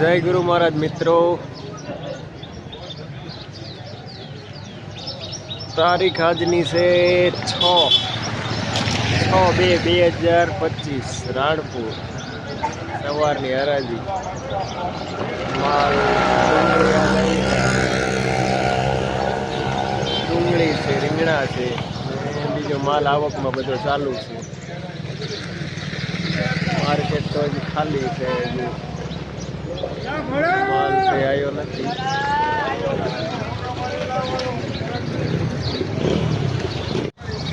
જય ગુરુ મહારાજ મિત્રો. તારીખ આજની છે છ. છ બે બે હજાર પચીસ, રાણપુર. સવારની હરાજી. માલ ડુંગળી છે, રીંગણા છે બીજો માલ આવકમાં બધો ચાલુ છે. માર્કેટ તો હજી ખાલી છે માલ છે આવ્યો નથી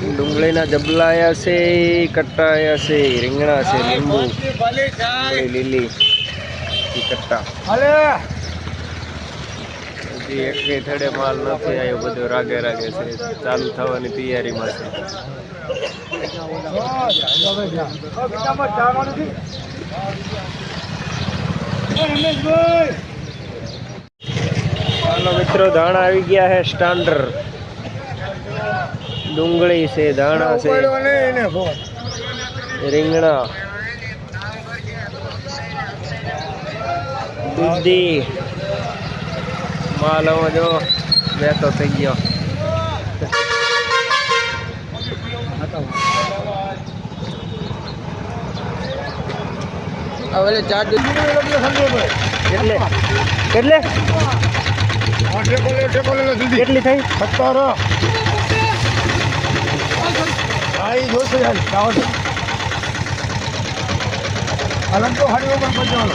ડુંગળીના જબલા આવ્યા છે કટ્ટા આવ્યા છે રીંગણા છે લીંબુ લીલી કટ્ટા. હજી એક થડે માલ નથી આવ્યો બધો રાગે રાગે છે. ચાલુ થવાની તૈયારીમાં છે. હાલો મિત્રો, ધાણા આવી ગયા હે સ્ટાન્ડર ડુંગળી છે, ધાણા છે, રીંગણા, દૂધી. માલ જો વેતો થઈ ગયો. હવે ચાર્જ એટલે? એટલે? કેટલી થઈ? અલગ તો હારી પણ પહોંચવાનો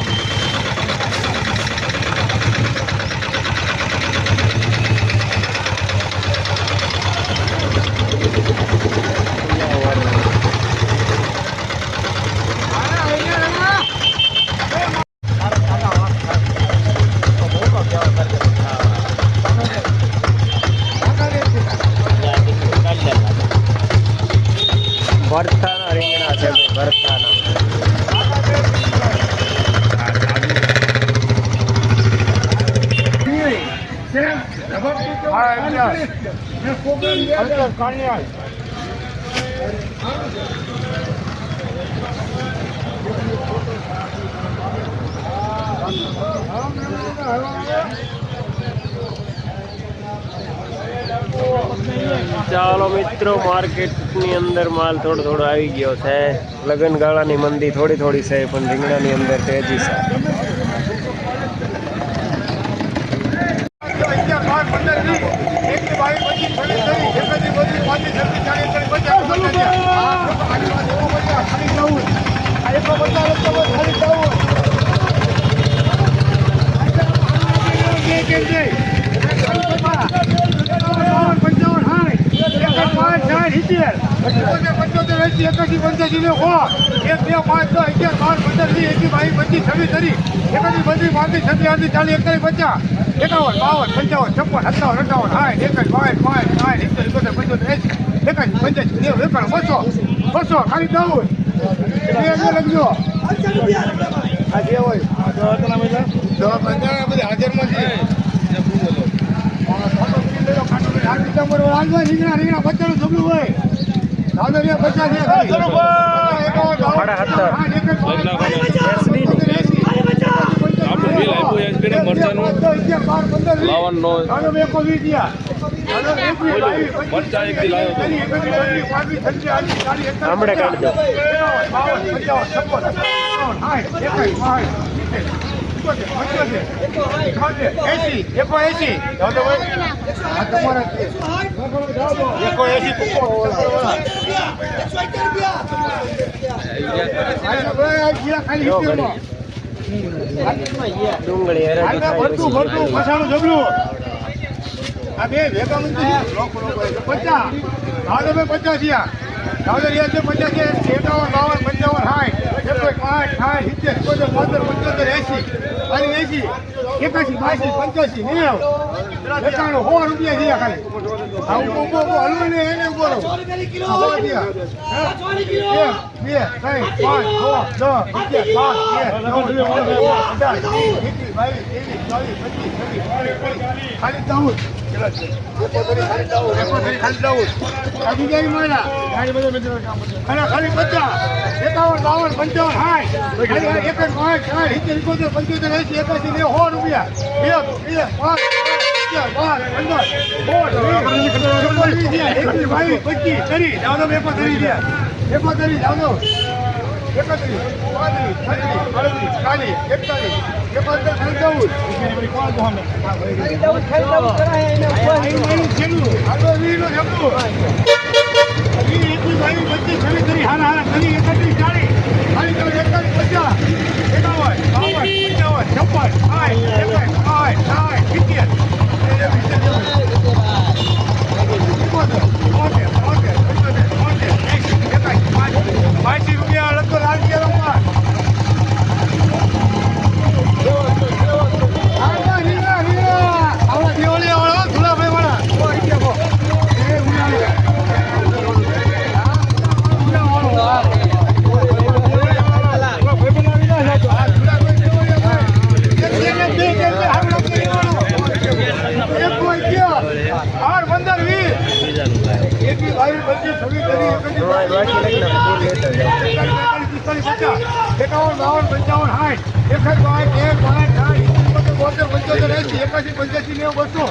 ચાલો મિત્રો, માર્કેટની અંદર માલ થોડો થોડો આવી ગયો છે. લગ્ન ગાળાની મંદી થોડી થોડી છે, પણ રીંગણાની અંદર તેજી છે એકાસી પંચ્યાસી ને સો એક બે પાંચ દસ અગિયાર બાર પંદર વીસ એકવીસ બાવીસ પચીસ છવ્વીસ ત્રીસ એકાસી બત્રીસ પાંત્રીસ છત્રીસ આડત્રીસ ચાલીસ એકતાલીસ પચાસ. એકાવન બાવન પંચાવન છપ્પન સત્તાવન અઠાવન સાઠ એકવીસ બાવીસ બાવીસ સાઠ સિત્તેર એકોતેર પંચોતેર એસી એકાસી પંચ્યાસી નેવું એકાણું બસો. બસો ખાલી દઉં બે લખજો. આ જે હોય હાજરમાં છે. રીંગણા રીંગણા જબલું હોય દાદા પચાસ ખાલી. બિલ આપ્યું એને મરચાંનું. મરચા મરચાં એક દી લાવ્યો ડુંગળી ભરતું ભરતું મસાલો જબલું આ બે ભેગા મંદી લોકો પચાસ દાદા બે પચાસ થયા દાદા રહ્યા છે પચાસ એકાવન બાવન પંચાવન સાઠ એકસો પાંચ સાઠ સિત્તેર પંદર પંચોતેર એસી અને એસી એકાસી બાસી પંચ્યાસી, નેવ. એકાણું સો રૂપિયા થયા ખાલી. આ ઊભો ઊભો હલવો ને એને ઊભો રહો. સો? એક બે ત્રણ પાંચ છ દસ અગિયાર બાર તેર ચૌદ પંદર અઢાર એકવીસ બાવીસ ત્રેવીસ ચોવીસ પચીસ છવ્વીસ ખાલી ચૌદ ખાલી પચાસ. એકાવન બાવન પંચાવન સાઠ. એક પાંચ પંચોતેર એસી એકાસી નેવું સો રૂપિયા. એક બે પાંચ અગિયાર, બાર પંદર સોળ વીસ એકાવન બાવન પંચાવન સાઠ એકસઠ પાંચ એક પાંચ સાઠ બોતેર પંચોતેર એસી એકાસી પંચ્યાસી નેવું બસો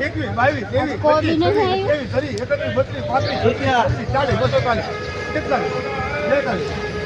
એકવીસ બાવીસ ત્રેવીસ પચીસ સત્યાવીસ ત્રીસ એકત્રીસ બત્રીસ પાંત્રીસ ચાલીસ બસો ચાલીસ એકતાલીસ બેતાલીસ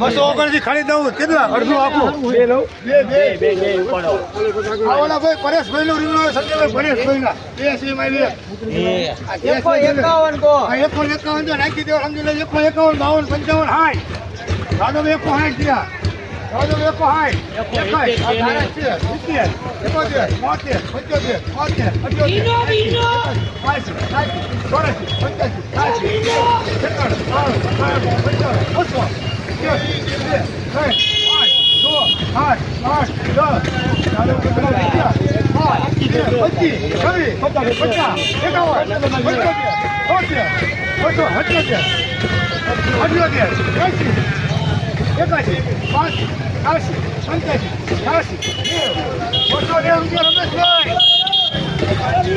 બસો ઓગણસી ખાલી દઉં. કેટલા? અડધું આપું. બે લઉં. બે બે બે બે આ ઓલા ભાઈ પરેશભાઈ નું રીંગણું સંજયભાઈ પરેશભાઈ ના બે છે મારી એકો એકાવન કો. એકો એકાવન જો નાખી દેવો સમજી લે એકો એકાવન બાવન પંચાવન હાય. દાદો એકો હાય ગયા દાદા એકો હાય. એકાય સિત્તેર એકોતેર બોતેર પંચોતેર બોતેર અઠ્યોતેર સાઠી, ચોરાસી પંચ્યાસી બાવન બાવન પંચાવન બસો ત્રણ, પાંચ, છ્યાસી, પંચ્યાસી, નેવું, બસો નેવું રૂપિયા રમેશભાઈ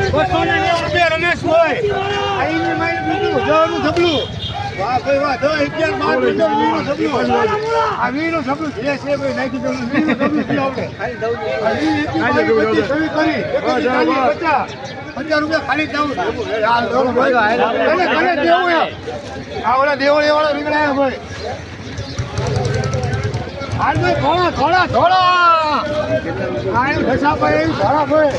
બસો ને નેવું રૂપિયા રમેશભાઈ આઈની મારી બીજું દવાનું સબલું વાહ ભાઈ વાહ દસ અગિયાર બાર પંદર આ સબલું જે છે ભાઈ નાખી દઉં વીનું સબલું આવડે. પચીસ. રૂપિયા ખાલી જવું આ લોકો ભાઈ ભલે ભલે દેવું એમ આ ઓલા દેવળી વાળા નીકળ્યા ભાઈ. હાલ ભાઈ થોડા થોડા થોડા આ એમ ઘસા ભાઈ. ભાઈ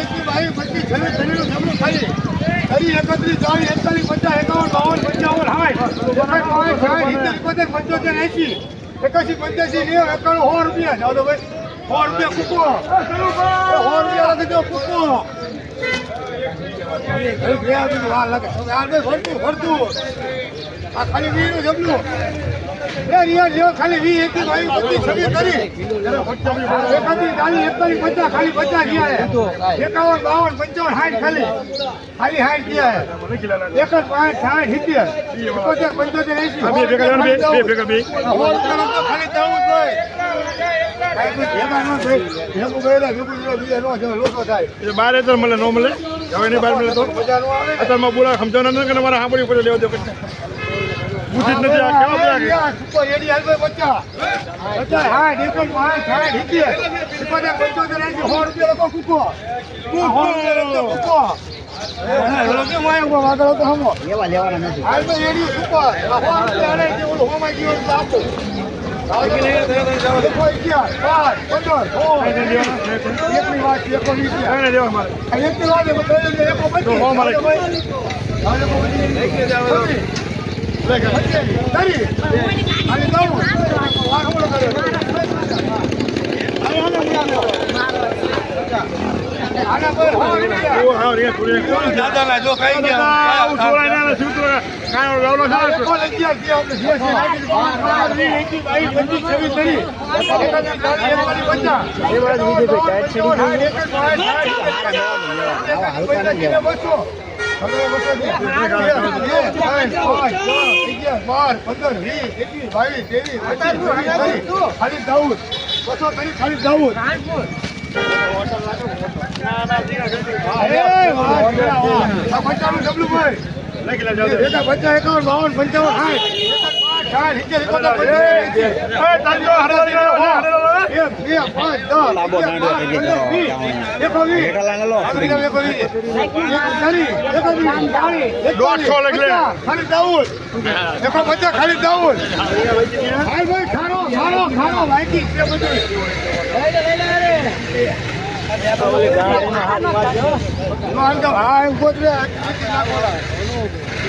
એકી બાવી પચીસ છવ્વીસ ખાલી. કરી એકત્રીસ ચાલીસ એકતાલીસ, પચાસ, એકાવન, બાવન, પંચાવન, સાઠ સાઠ એકોતેર પંચોતેર એસી એકાસી પંચ્યાસી, નેવું, એકાણું, સો રૂપિયા. તો ભાઈ, સો રૂપિયા કૂકો સો રૂપિયા તો કૂકો આ ખાલી વીનું જમલું ખાલી વી એકી ખાલી પચાસ રહ્યા એકાવન બાવન પંચાવન સાઠ ખાલી. ખાલી સાઠ ગયા એક જ પાંચ સાઠ સિત્તેર. એકોતેર પંચોતેર એસી? ખાલી જવું જ હોય. કાંઈ કોઈ ભેગા ન થાય. ભેગું ગયેલા ભેગું ગયેલા બીજા ન જાય લોકો થાય. એ બાર મળે ન મળે. હવે નહીં બાર મળે તો. અત્યારમાં બોલા સમજાવના કે મારે સાંભળ્યું પડે લેવા દો પૂછી જ નથી આ કેવા લાગે સુપર એડી હાલ ભાઈ બચ્ચા? બચ્ચા હા એકજ પાંચ સાઠ સિત્તેર સિત્તેર પંચોતેર એંસી સો રૂપિયા લોકો કૂકો કૂકો કૂકો હાલ ભાઈ એડી સુપર. રૂપિયા જે ઓલું હોમાઈ ગયું આપો. એકની વાત એકની વાત દાદાના જો કઈ આ બાર, પંદર, વીસ, એકવીસ, બાવીસ, ત્રેવીસ. ખાલી દાઉદ. બસો ત્રીસ, ખાલી દાઉદ. પચાસનું ડબલું ભાઈ એકા એકાવન બાવન પંચાવન સાઠ દોઢસો એકતાલીસ, લખી લે. પચાસ, ખાલી દાઉદ. એકો પચાસ, ખાલી દાઉદ. ભાઈ, ભાઈ, ખારો.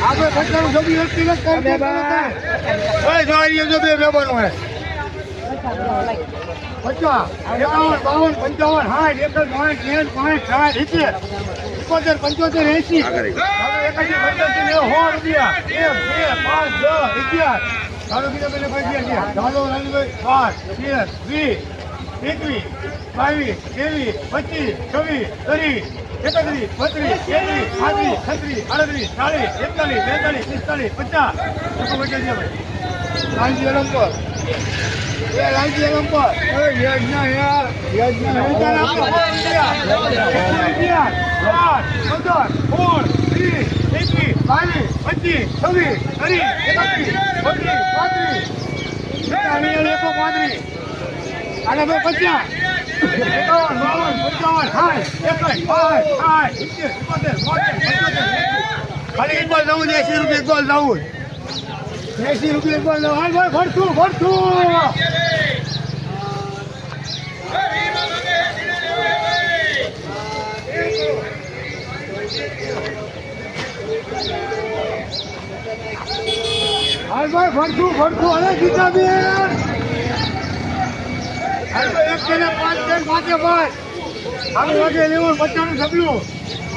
આપણે પચાસનું જબી વ્યક્તિ નથી કરી દેતા. ઓય, જો બે બેબાનું હે. પચાસ, એકાવન, બાવન, પંચાવન, સાઠ, એકસઠ, સાઠ, નેવું, સાઠ, સાઠ, સિત્તેર, એકોતેર, પંચોતેર, એસી હવે એકાસી, નેવું, સો રૂપિયા. એક, બે, પાંચ, દસ, અગિયાર. ચાલો બીજા પેલે ભાઈ ગયા. ચાલો લાલીભાઈ, બાર, તેર, વીસ, એકવીસ, બાવીસ, ત્રેવીસ, પચીસ, છવ્વીસ, ત્રીસ, એકત્રીસ, બત્રીસ, તેત્રીસ, પાંત્રીસ, છત્રીસ, આડત્રીસ, ચાલીસ, એકતાલીસ, બેતાલીસ, પિસ્તાલીસ, પચાસ. લોકો પચાસ છે ભાઈ. લાલજી અલંપર. એ લાલજી અલંપર. એ યજ્ઞ યાર. યજ્ઞ રૂપિયા. એકસો પંદર, સોળ, ત્રીસ એકવીસ, બાવીસ, પચીસ, છવ્વીસ, ત્રીસ, એકત્રીસ, બત્રીસ, પાંત્રીસ. પાંત્રીસ. આને ભાઈ પચાસ ખાલી ઇકબાલ જવું છે એસી રૂપિયા ઇકબાલ નવું. એસી રૂપિયા ઇકબાલ જવું હાલ ભાઈ ભરતું ભરતું હાલ ભાઈ ભરતું ભરતું અરે ગીતા બેન હાલ ભાઈ એક કેને પાંચ બેન પાંચે પાંચ આવી વાગે લેવું પચાસનું સબલું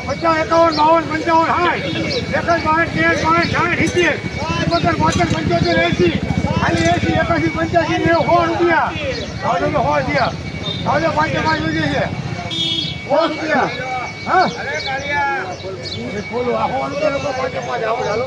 પચાસ એકાવન બાવન પંચાવન સાઠ. એકસ બાવીસ તેર બાવીસ સાઠ સિત્તેર. એકોતેર બોતેર પંચોતેર એસી ખાલી એસી એકાસી પંચ્યાસી નેવું સો રૂપિયા. આવજો તો સો થયા આવજો પાંચે પાંચ વધી છે. સો રૂપિયા. હા? ખોલું આ સો રૂપિયા લોકો પાંચે પાંચ આવો ચાલો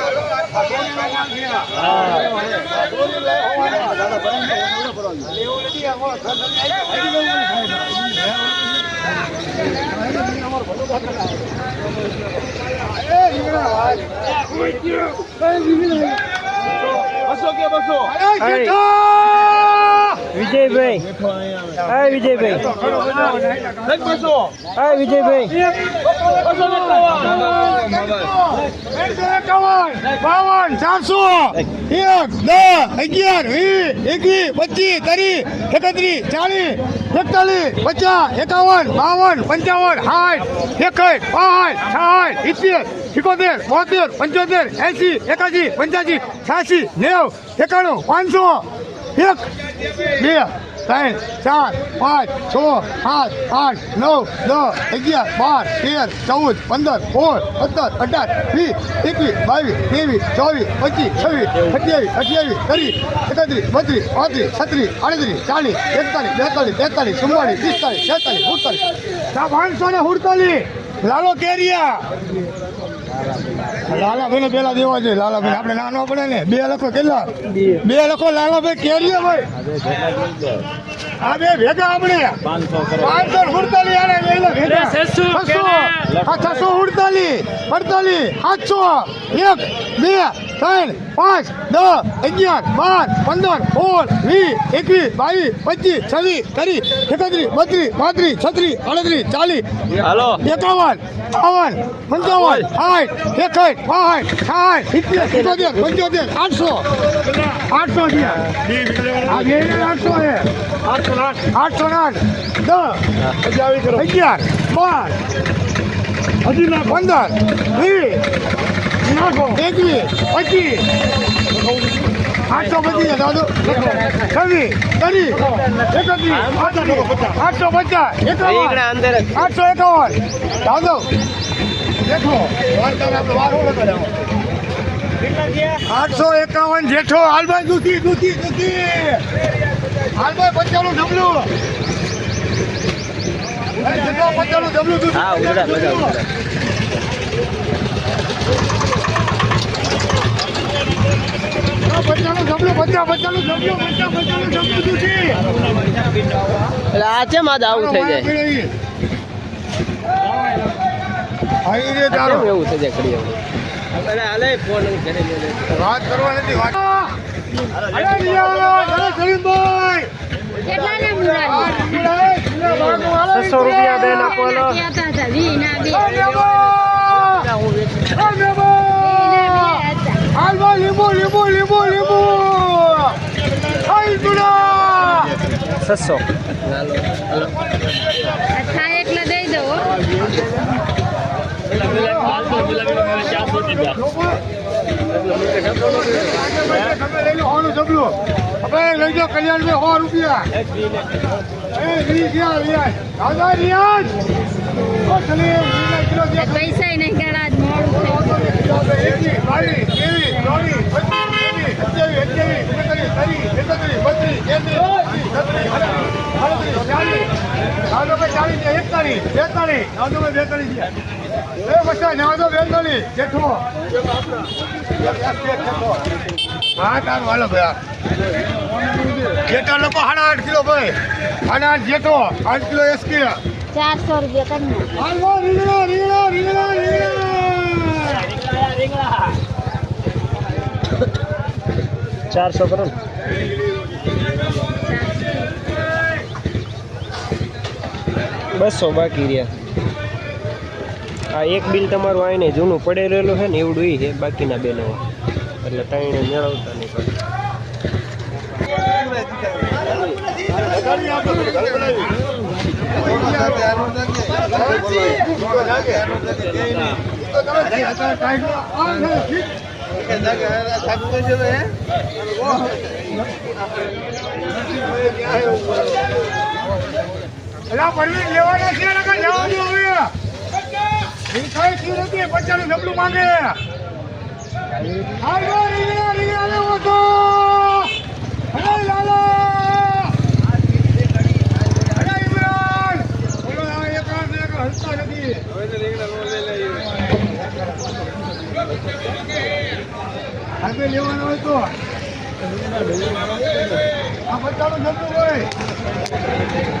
ખરીદ કે બસો. વિજયભાઈ હા વિજયભાઈ હા વિજયભાઈ બાવન ચારસો એક દસ અગિયાર વીસ એકવીસ પચીસ ત્રીસ એકત્રીસ ચાલીસ એકતાલીસ પચાસ એકાવન બાવન પંચાવન સાઠ એકસઠ પાંચ સાઠ સિત્તેર સિત્તોતેર બોતેર પંચોતેર એસી એકાસી પંચ્યાસી છ્યાસી નેવું એકાણું પાંચસો એક બે ત્રણ ચાર પાંચ છ સાત આઠ નવ દસ અગિયાર બાર તેર ચૌદ પંદર સોળ સત્તર અઢાર વીસ એકવીસ બાવીસ ત્રેવીસ ચોવીસ પચીસ છવ્વીસ સત્યાવીસ અઠ્યાવીસ ત્રીસ એકત્રીસ બત્રીસ પાંત્રીસ છત્રીસ આડત્રીસ ચાલીસ એકતાલીસ બેતાલીસ તેતાલીસ ચુમ્માલીસ પિસ્તાલીસ છેતાલીસ સુડતાલીસ. પાંચસો ને સુડતાલીસ. લાલો કેરિયા. લાલાભાઈ ને પેલા દેવા જોઈએ. લાલાભાઈ આપણે નાનો પડે ને. બે લખો કેટલા? બે લખો. લાલાભાઈ કેરીએ ભાઈ. આ બે ભેગા આપણે. પાંચસો સુડતાલીસ આને ભેગા. છસો છસો. અડતાલીસ સાતસો. એક બે. ત્રણ પાંચ દસ અગિયાર બાર પંદર સોળ વીસ એકવીસ બાવીસ પચીસ છવ્વીસ ત્રીસ એકત્રીસ બત્રીસ પાંત્રીસ છત્રીસ અડત્રીસ ચાલીસ હાલો. એકાવન બાવન પંચાવન સાઠ એકસઠ પાસઠ સાઠ સિત્તેર સિત્તોતેર પંચોતેર આઠસો આઠસો છે આઠસો છે. આઠસો આઠ દસ અગિયાર બાર હજી પંદર વીસ નાખો એકવીસ પચીસ. આઠસો પચીસ દાદુ. છવ્વીસ ત્રીસ એકત્રીસ આઠસો પચાસ એકાવન આઠસો એકાવન. દાદુ. જેઠો આઠસો એકાવન જેઠો. હાલભાઈ દૂધી દૂધી દૂધી. હાલભાઈ પચાનું જમલું જેઠો પચાનું જમલું દૂધી એટલે આ છે આવું થઈ જાય? એવું થઈ જાય ઘડી વાત કરવા નથી વાત? છસો રૂપિયા બેન આપો બે હતા. હાલમાં લીંબુ લીંબુ લીંબુ લીંબુ છસો થાય એટલે દઈ દો હો. તમે લઈ જાઓ કલ્યાણભાઈ સો રૂપિયા એ વીસ ગયા રિયાજ દાદા રિયાજ ઓ સલીમ વીના કિલો દે પૈસા નહીં ગણા જ મોડું થયું. જેઠા લોકો સાડા આઠ કિલો ભાઈ સાડા આઠ જેઠો આઠ કિલો એસકી ચારસો રૂપિયા. રીંગણા રીંગણા રીંગણા રીંગણા ચારસો કરો બસો બાકી રહ્યા. આ એક બિલ તમારું આઈને જૂનું પડેલું છે ને એવડું ઈ છે, બાકીના બેનો. એટલે ત્રણે મેળવતા નહીં પડે. અલા પરવીન લેવાના છે નકર જવાનું હવે? મીઠાઈ થી નથી પચાસ ડબલું માંગે. હાલ રીંગણા રીંગણા લેવો તો અરે લાલા આગળ લેવાનો હોય તો. આ પચાસ ડબલું હોય.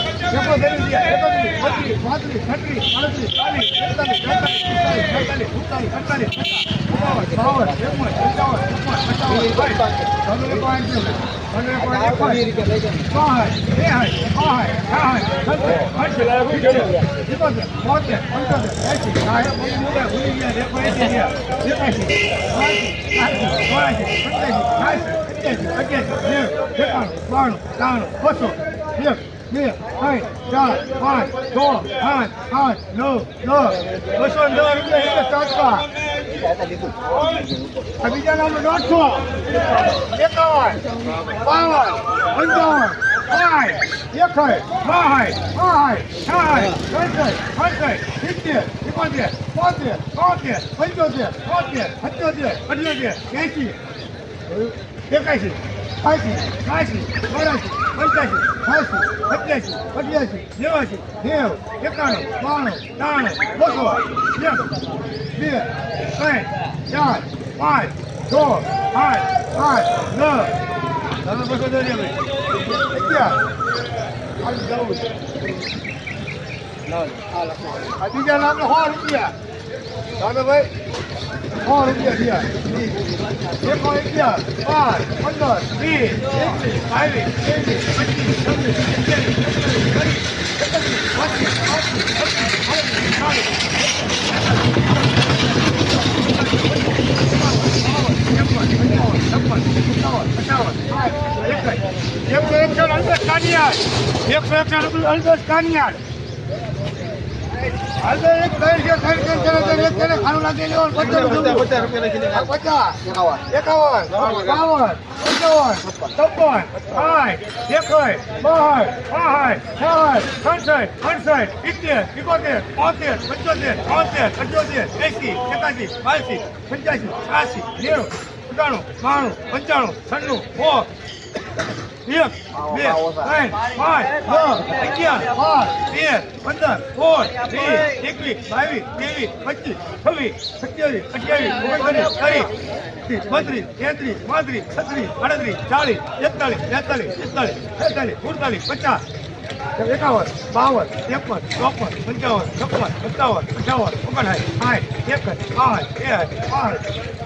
પાંચ એકો ધરી દે એકત્રીસ બત્રીસ પાંત્રીસ અડત્રીસ ચાલીસ એકતાલીસ બેતાલીસ પિસ્તાલીસ અડતાલીસ અડતાલીસ બાવન એકાવન એકાવન એકાવન પંદર પાંચ પંદર પાંચ ત્રેસઠ બાસઠ છાસઠ સિત્તોતેર બોતેર પંચોતેર એંસી સાહેબ ભૂલી ગયા રેકો એંસી ગયા એકાશી બાસી ત્રાસી ચોરાશી સત્યાસી છ્યાસી અઠ્યાસી નેવું એકાણું બે, ત્રણ, ચાર, પાંચ, છ આઠ આઠ, નવ, દસ. બસો ને દસ રૂપિયા એક ટકા આ બીજા નામનું દોઢસો. એકાવન, બાવન, પંચાવન, સાઠ એકસઠ બાસઠ બાસઠ, સાઠ, સડસઠ અડસઠ સિત્તેર એકોતેર બોતેર તોતેર પંચોતેર તોતેર સત્યોતેર, અઠ્યોતેર એસી એકાશી એંસી પાંચી ચોરાસી પંચ્યાસી છ્યાસી સત્યાસી અઠ્યાસી નેવાસી નેવું એકાણું બાણું ત્રાણું બસો બે ત્રણ ચાર પાંચ છ આઠ આઠ નવ તમે બસો દોરી અગિયાર. આ ચૌદ આ બીજા નામ સો રૂપિયા. દાદા ભાઈ ત્રણ રૂપિયા થયા એકસો અગિયાર પાંચ પંદર વીસ એકવીસ બાવીસ ત્રેવીસ પચીસ છવ્વીસ સત્યાવીસ અઠ્યાવીસ એકત્રીસ બત્રીસ ચાલીસ એકસો એકસો અલ્બેસ કાનિયાર એકસો એકસો અલ્બેસ કાનિયાર હાલ એક ત્રણ છે ત્રણ ત્રણ ચાલો ત્રણ એક ત્રણ ખાનું લાગી લેવાનું પચાસ એકાવન. બાવન પંચાવન છપ્પન સાઠ એકસઠ બાસઠ પાસઠ છાસઠ સડસઠ અડસઠ ઇત્તેર એકોતેર બોતેર પંચોતેર છોતેર પંચોતેર એસી એકાસી બાસી પંચ્યાસી છ્યાસી નેવું સત્તાણું બાણું પંચાણું છન્નું સો એક, બે, ત્રણ, પાંચ, છ, અગિયાર, બાર, તેર, પંદર, સોળ, વીસ, એકવીસ, બાવીસ, ત્રેવીસ, પચીસ, છવ્વીસ, સત્યાવીસ, અઠ્યાવીસ ઓગણત્રીસ ત્રીસ બત્રીસ તેત્રીસ, પાંત્રીસ, છત્રીસ અડત્રીસ ચાલીસ, એકતાલીસ, બેતાલીસ તેતાલીસ છેતાલીસ, સુડતાલીસ, પચાસ, એકાવન, બાવન, ત્રેપન, ચોપન, પંચાવન, છપ્પન, સત્તાવન, અઠાવન, ઓગણસાઠ, સાઠ, એકસઠ પાંચ બે પાંચ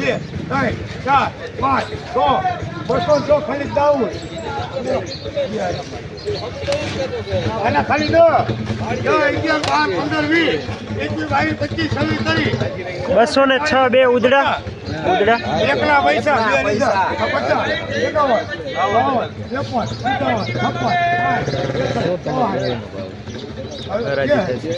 બે ત્રણ ચાર પાંચ છ બસો છ ખાલી દાવું આના ખાલી પંદર વીસ એકવીસ બાવીસ પચીસ છવ્વીસ ત્રીસ બસો ને છ બે ઉદડા ઉદડા એકલા પૈસા પચાસ એકાવન બાવન ત્રેપન પંચાવન છપ્પન હરાજી થાય છે.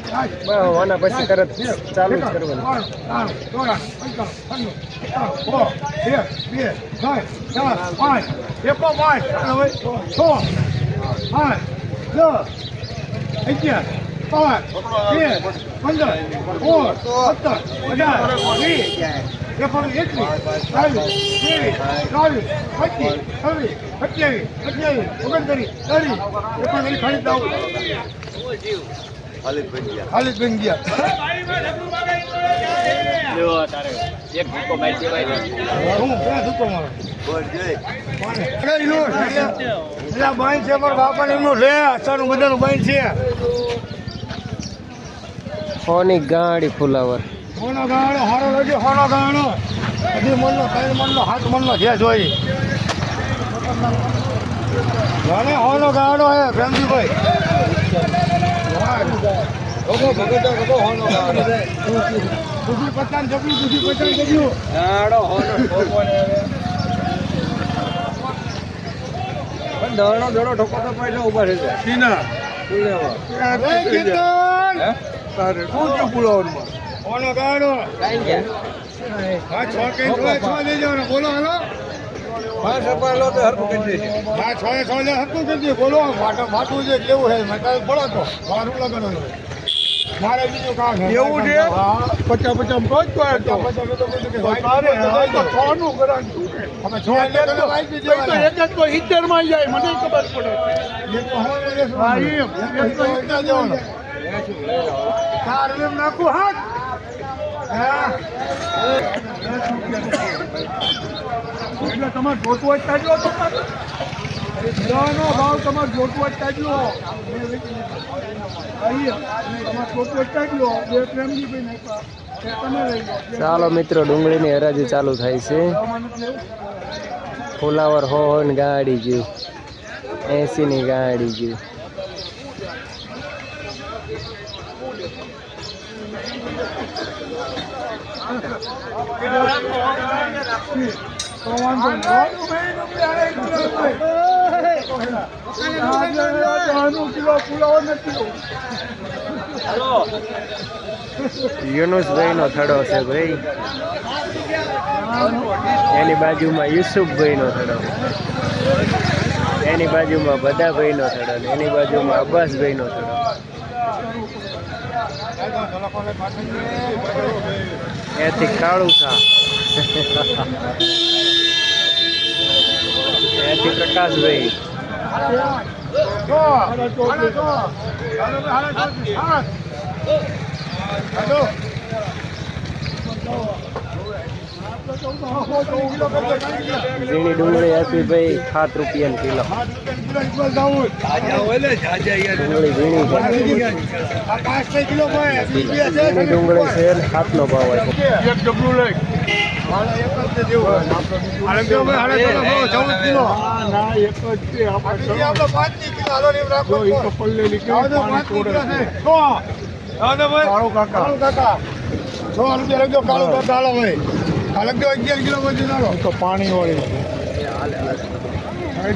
બસ આના પછી તરત ચાલુ જ કરવાનું અગિયાર પાંચ તેર પંદર સોળ સત્તર અઢાર વીસ એકોણ એકવીસ બાવીસ ત્રેવીસ ચોવીસ પચીસ છવ્વીસ સત્યાવીસ અઠ્યાવીસ ઓગણત્રીસ ત્રીસ એકોણ ખાલી દઉં ખાલી બન ગયા હું ક્યાં ધૂકો મારો કઈ નો એટલે બાઈન છે પણ બાપાને એમનું લે અચાનું બધાનું બાઈન છે હોની ગાડી ફુલાવર. હોનો ગાણો હારો લાગ્યો હોનો ગાણો હજી મનનો ત્રણ મનનો હાથ મનનો છે જોઈ. જાણે હોનો ગાણો હે પ્રેમજીભાઈ દોડો દોડો ઠોકો તો પૈસા ઊભા રહેશે સીના. તારે શું છે હોનો ગાણો હા છ કે છ છ લઈ ને બોલો હાલો પાંચ રૂપિયા લો તો હરકું કરી દેશે હા છ એ છ લે હતું દે બોલો ફાટો ફાટું છે કેવું છે મેં કાલે બોલો તો મારું લગન મારે બીજું કામ છે એવું છે પચાસ પચાસ પછી અમે તો છનું કરાવી અમે છ એક જ તો સિત્તેરમાં જાય મને ખબર પડે હા, એમ. એક તો એકલા જવાનો. ચાર એમ નાખું હાથ હા એટલે તમારે જોતું હોય તાજો તો ભાવ તમારે જોતું હોય તાજો તમારે જોતું હોય તાજો બે પ્રેમજી ભાઈ નાખ્યા. એ તમે લઈ લો. ચાલો મિત્રો, ડુંગળીની હરાજી ચાલુ થાય છે. ફુલાવર હો ને ગાડી એસી ની ગાડી જેવું તો વાંધો નહીં. આનું મેં ડુંગળી આને કિલો ભાઈ. આજે આનું કિલો પુલાવો ને કિલો યુનુસભાઈ નો થડો છે ભાઈ. એની બાજુમાં યુસુફભાઈ નો થડો. એની બાજુમાં બદાભાઈ નો થડો એની બાજુમાં અબ્બાસભાઈ નો થડો. એથી કાળું થા એથી પ્રકાશભાઈ. ઝીણી ડુંગળી હતી ભાઈ સાત રૂપિયા કિલો. ડુંગળી ઝીણી ડુંગળી છે ને સાતનો ભાવ ના ના એક જ છે આપણે જો ઈ તો પલ્લેલી કેવી પાણી તોડે છે. કાળો તો પાણી વાળી.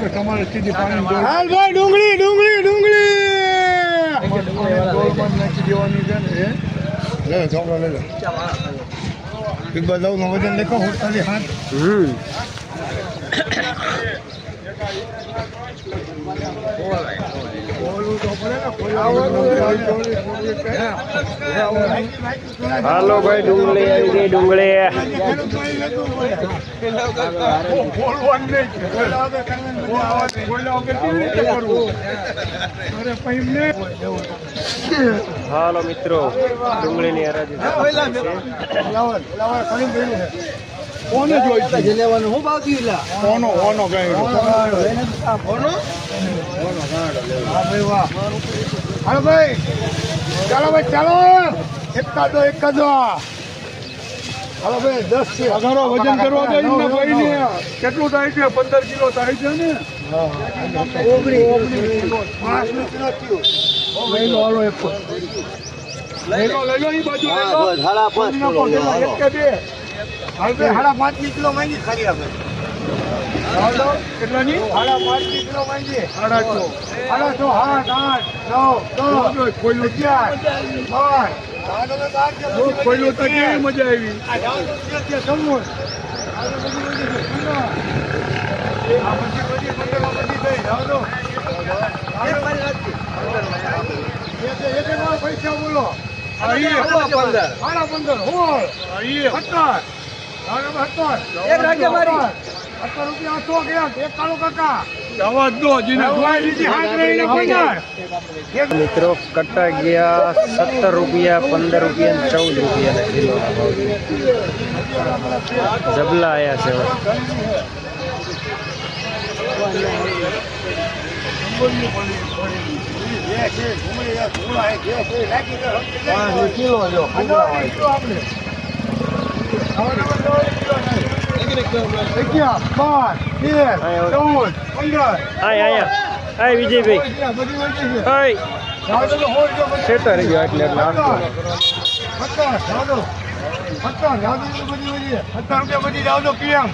તો તમારે સીધી પાણી ભાઈ ડુંગળી ડુંગળી ડુંગળી! નાખી દેવાની છે ને લે. લો છોકરો લે એક બાર દઉં વજન દેખો હું ખાલી હાથ. હમ. હાલો ભાઈ ડુંગળી આવી ગઈ ડુંગળી બોલવાનું નહીં. બોલ્યા વગર કેવી જોઈ છે? જલેવાનો હું એમને હાલો મિત્રો કોનો કોનો છે. કોને જોઈ છે કોનો? કોનો ગાયડો હાલો ભાઈ. ચાલો ભાઈ ચાલો. એકાદો એકાદો હાલો ભાઈ દસ છે. અગારો વજન કરવા દઈ ને ભાઈ ને કેટલું થાય છે? પંદર કિલો થાય છે ને? પાંચ કિલો થયું. લઈ લો હાલો એક લઈ લો લઈ લો ઈ બાજુ લઈ લો. પાંચ કિલો એક કે બે. ભાઈ સાડા પાંચની કિલો માંગી ખાલી આપણે કેટલાની? સાડા પાંચની કિલો માંગી. સાડા છ. સાડા છ આઠ આઠ નવ દસ ખોયલું. અગિયાર તો કેવી મજા આવી? પૈસા બોલો. પંદર સાડા પંદર હોળ. સત્તર. એક રૂપિયા સો એક કાળો કાકા મિત્રો કટ્ટા ગયા સત્તર રૂપિયા પંદર રૂપિયા ચૌદ રૂપિયા કિલો જબલા આયા છે કિલો જો આપણે અગિયાર બાર તેર ચૌદ પંદર આય આયા આય વિજયભાઈ આય રાવતો તો બધી છેતર ગયો એટલે બધી વચ્ચે સત્તર રૂપિયા બધી રાવતો પીએમ.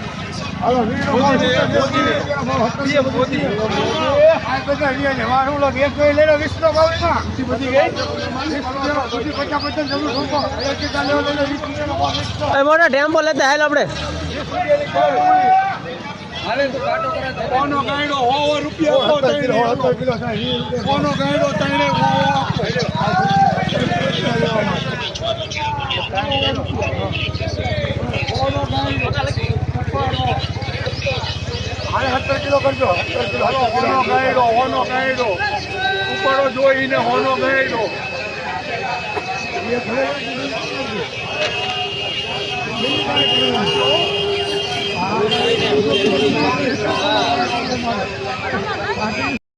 મોટા ટેમ્પો લેતા હાલ આપણે. કોનો ગાયડો હોવો રૂપિયા કોનો ગાયડો તઈને હોવો? આપો. હાલે સત્તર કિલો કરજો સત્તર કિલો. હોનો ગાયડો હોનો ગાયડો. ઉપાડો જોઈને હોનો ગાયડો.